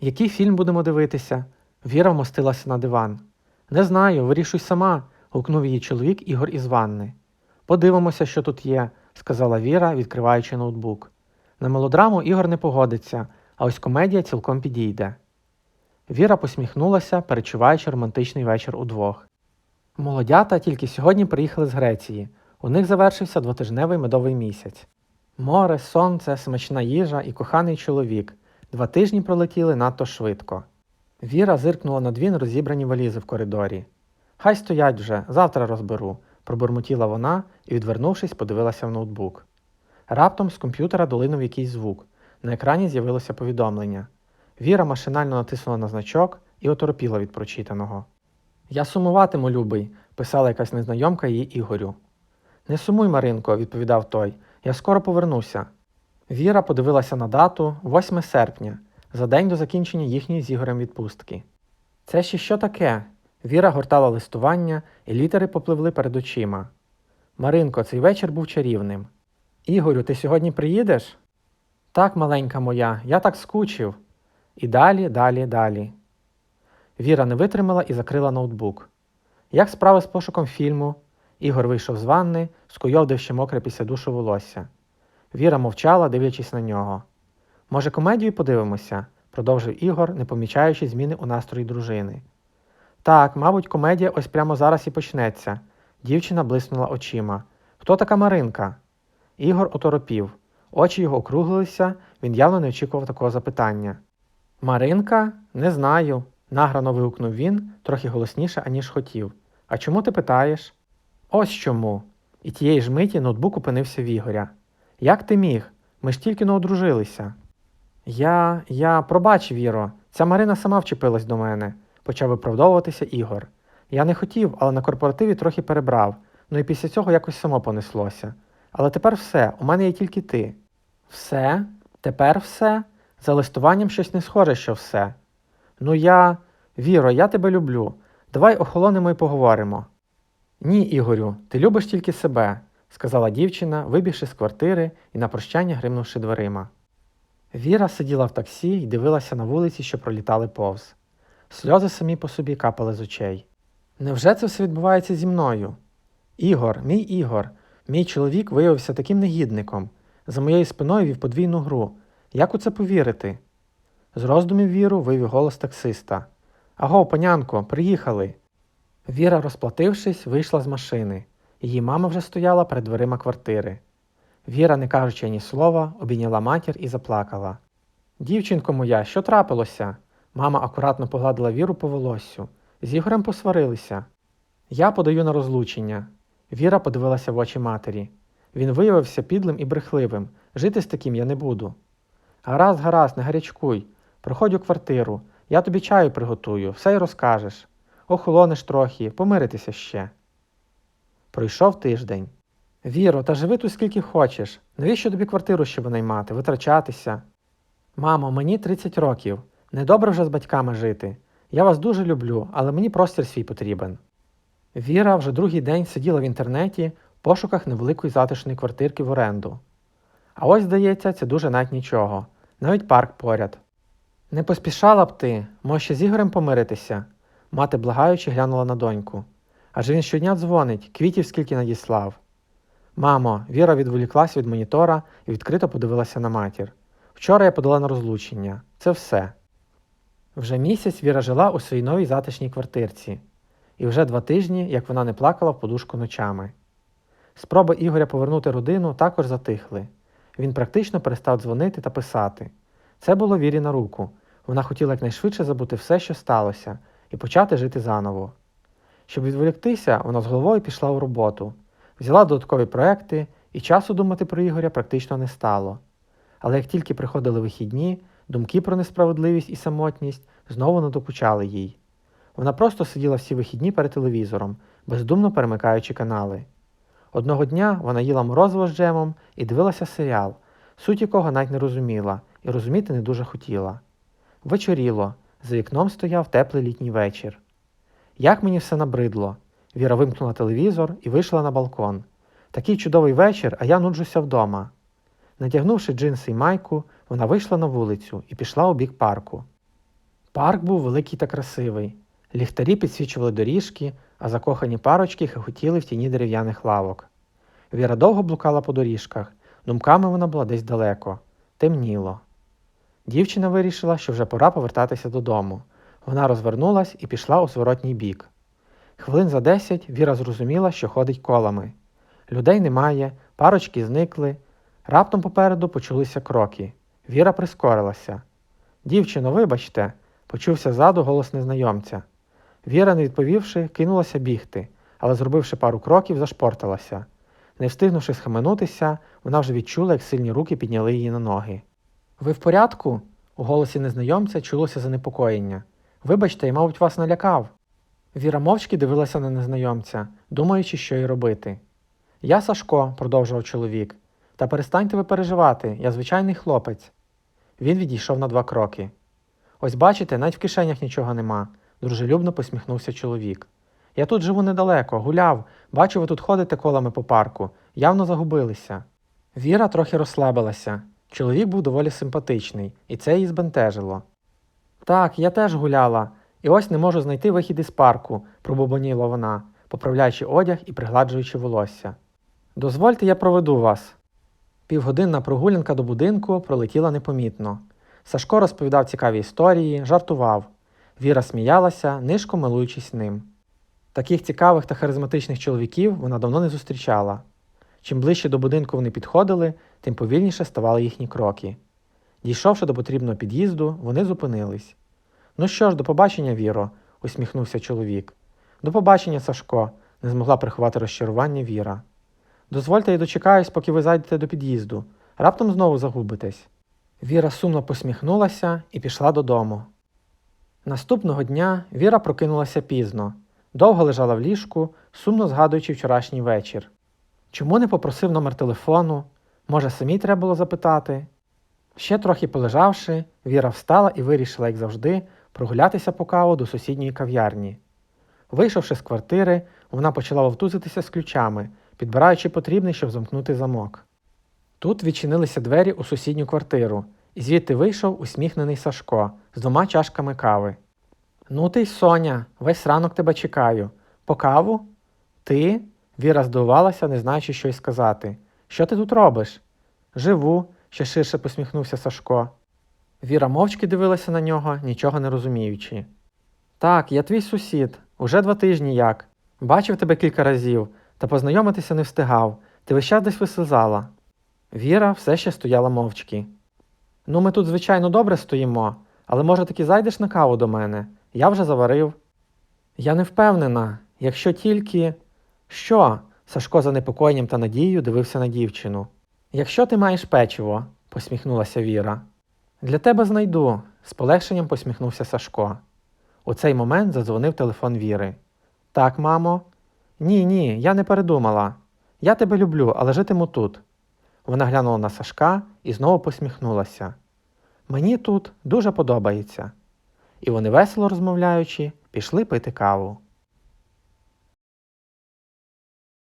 Який фільм будемо дивитися? Віра вмостилася на диван. Не знаю, вирішуй сама, гукнув її чоловік Ігор із ванни. Подивимося, що тут є, сказала Віра, відкриваючи ноутбук. На мелодраму Ігор не погодиться, а ось комедія цілком підійде. Віра посміхнулася, перечуваючи романтичний вечір удвох. Молодята тільки сьогодні приїхали з Греції. У них завершився двотижневий медовий місяць. Море, сонце, смачна їжа і коханий чоловік. Два тижні пролетіли надто швидко. Віра зиркнула на дві розібрані валізи в коридорі. Хай стоять вже, завтра розберу, пробурмотіла вона і, відвернувшись, подивилася в ноутбук. Раптом з комп'ютера долинув якийсь звук. На екрані з'явилося повідомлення. Віра машинально натиснула на значок і оторопіла від прочитаного. Я сумуватиму, любий, писала якась незнайомка її Ігорю. Не сумуй, Маринко, відповідав той. Я скоро повернуся. Віра подивилася на дату 8 серпня, за день до закінчення їхньої з Ігорем відпустки. Це ще що таке? Віра гортала листування, і літери попливли перед очима. Маринко, цей вечір був чарівним. Ігорю, ти сьогодні приїдеш? Так, маленька моя, я так скучив. І далі, далі, далі. Віра не витримала і закрила ноутбук. Як справи з пошуком фільму? Ігор вийшов з ванни, скуйовдив ще мокре після душу волосся. Віра мовчала, дивлячись на нього. Може, комедію подивимося? продовжив Ігор, не помічаючи зміни у настрої дружини. Так, мабуть, комедія ось прямо зараз і почнеться. Дівчина блиснула очима. Хто така Маринка? Ігор оторопів. Очі його округлилися, він явно не очікував такого запитання. Маринка? Не знаю, награно вигукнув він, трохи голосніше, аніж хотів. А чому ти питаєш? Ось чому. І тієї ж миті ноутбук опинився в Ігоря. Як ти міг? Ми ж тільки но одружилися. Я, я, пробач, Віро, ця Марина сама вчепилась до мене, почав виправдовуватися Ігор. Я не хотів, але на корпоративі трохи перебрав, ну і після цього якось само понеслося. Але тепер все, у мене є тільки ти. Все? Тепер все? За листуванням щось не схоже, що все. Ну я. Віро, я тебе люблю. Давай охолонемо і поговоримо. Ні, Ігорю, ти любиш тільки себе, сказала дівчина, вибігши з квартири і на прощання гримнувши дверима. Віра сиділа в таксі і дивилася на вулиці, що пролітали повз. Сльози самі по собі капали з очей. Невже це все відбувається зі мною? Ігор, мій Ігор, мій чоловік виявився таким негідником. За моєю спиною вів подвійну гру. Як у це повірити? З роздумів віру вивів голос таксиста. Аго, панянко, приїхали. Віра, розплатившись, вийшла з машини. Її мама вже стояла перед дверима квартири. Віра, не кажучи ні слова, обійняла матір і заплакала. Дівчинко моя, що трапилося? Мама акуратно погладила віру по волоссю. З Ігорем посварилися. Я подаю на розлучення. Віра подивилася в очі матері. Він виявився підлим і брехливим. Жити з таким я не буду. Гаразд, гаразд, не гарячкуй. Проходь у квартиру. Я тобі чаю приготую, все й розкажеш. Охолонеш трохи, помиритися ще. Пройшов тиждень. Віро, та живи тут скільки хочеш. Навіщо тобі квартиру ще винаймати, витрачатися? Мамо, мені 30 років. Недобре вже з батьками жити. Я вас дуже люблю, але мені простір свій потрібен. Віра вже другий день сиділа в інтернеті в пошуках невеликої затишної квартирки в оренду. А ось, здається, це дуже навіть нічого, навіть парк поряд. Не поспішала б ти, може ще з Ігорем помиритися? Мати благаючи глянула на доньку. Адже він щодня дзвонить, квітів скільки надіслав. Мамо, Віра відволіклась від монітора і відкрито подивилася на матір. Вчора я подала на розлучення. Це все. Вже місяць Віра жила у своїй новій затишній квартирці, і вже два тижні, як вона не плакала в подушку ночами. Спроби Ігоря повернути родину також затихли. Він практично перестав дзвонити та писати. Це було Вірі на руку. Вона хотіла якнайшвидше забути все, що сталося, і почати жити заново. Щоб відволіктися, вона з головою пішла у роботу, взяла додаткові проекти, і часу думати про Ігоря практично не стало. Але як тільки приходили вихідні, думки про несправедливість і самотність знову надокучали їй. Вона просто сиділа всі вихідні перед телевізором, бездумно перемикаючи канали. Одного дня вона їла морозиво з джемом і дивилася серіал, суть якого навіть не розуміла і розуміти не дуже хотіла. Вечоріло, за вікном стояв теплий літній вечір. Як мені все набридло. Віра вимкнула телевізор і вийшла на балкон. Такий чудовий вечір, а я нуджуся вдома. Натягнувши джинси й майку, вона вийшла на вулицю і пішла у бік парку. Парк був великий та красивий. Ліхтарі підсвічували доріжки, а закохані парочки хихотіли в тіні дерев'яних лавок. Віра довго блукала по доріжках, думками вона була десь далеко, темніло. Дівчина вирішила, що вже пора повертатися додому. Вона розвернулась і пішла у зворотній бік. Хвилин за десять Віра зрозуміла, що ходить колами. Людей немає, парочки зникли. Раптом попереду почулися кроки. Віра прискорилася. Дівчино, вибачте, почувся ззаду голос незнайомця. Віра, не відповівши, кинулася бігти, але, зробивши пару кроків, зашпорталася. Не встигнувши схаменутися, вона вже відчула, як сильні руки підняли її на ноги. Ви в порядку? У голосі незнайомця чулося занепокоєння. Вибачте, я, мабуть, вас налякав. Віра мовчки дивилася на незнайомця, думаючи, що й робити. Я Сашко, продовжував чоловік, та перестаньте ви переживати, я звичайний хлопець. Він відійшов на два кроки. Ось бачите, навіть в кишенях нічого нема, дружелюбно посміхнувся чоловік. Я тут живу недалеко, гуляв, бачу, ви тут ходите колами по парку, явно загубилися. Віра трохи розслабилася. Чоловік був доволі симпатичний, і це її збентежило. Так, я теж гуляла, і ось не можу знайти вихід із парку, пробубоніла вона, поправляючи одяг і пригладжуючи волосся. Дозвольте, я проведу вас. Півгодинна прогулянка до будинку пролетіла непомітно. Сашко розповідав цікаві історії, жартував. Віра сміялася, нишко милуючись ним. Таких цікавих та харизматичних чоловіків вона давно не зустрічала. Чим ближче до будинку вони підходили, тим повільніше ставали їхні кроки. Дійшовши до потрібного під'їзду, вони зупинились. Ну що ж, до побачення, Віро, усміхнувся чоловік. До побачення, Сашко, не змогла приховати розчарування Віра. Дозвольте, я дочекаюсь, поки ви зайдете до під'їзду. Раптом знову загубитесь. Віра сумно посміхнулася і пішла додому. Наступного дня Віра прокинулася пізно, довго лежала в ліжку, сумно згадуючи вчорашній вечір. Чому не попросив номер телефону? Може, самій треба було запитати? Ще трохи полежавши, Віра встала і вирішила, як завжди, прогулятися по каву до сусідньої кав'ярні. Вийшовши з квартири, вона почала вовтузитися з ключами, підбираючи потрібний, щоб замкнути замок. Тут відчинилися двері у сусідню квартиру, і звідти вийшов усміхнений Сашко з двома чашками кави. Ну ти й Соня, весь ранок тебе чекаю. По каву? Ти? Віра здивувалася, не знаючи, що й сказати. Що ти тут робиш? Живу, ще ширше посміхнувся Сашко. Віра мовчки дивилася на нього, нічого не розуміючи. Так, я твій сусід, уже два тижні як. Бачив тебе кілька разів, та познайомитися не встигав. Ти весь час десь вислизала. Віра все ще стояла мовчки. Ну, ми тут, звичайно, добре стоїмо, але може таки зайдеш на каву до мене? Я вже заварив. Я не впевнена, якщо тільки. Що? Сашко за непокоєнням та надією дивився на дівчину. Якщо ти маєш печиво, посміхнулася Віра. Для тебе знайду, з полегшенням посміхнувся Сашко. У цей момент задзвонив телефон Віри. Так, мамо? Ні, ні, я не передумала. Я тебе люблю, але житиму тут. Вона глянула на Сашка і знову посміхнулася. Мені тут дуже подобається. І вони, весело розмовляючи, пішли пити каву.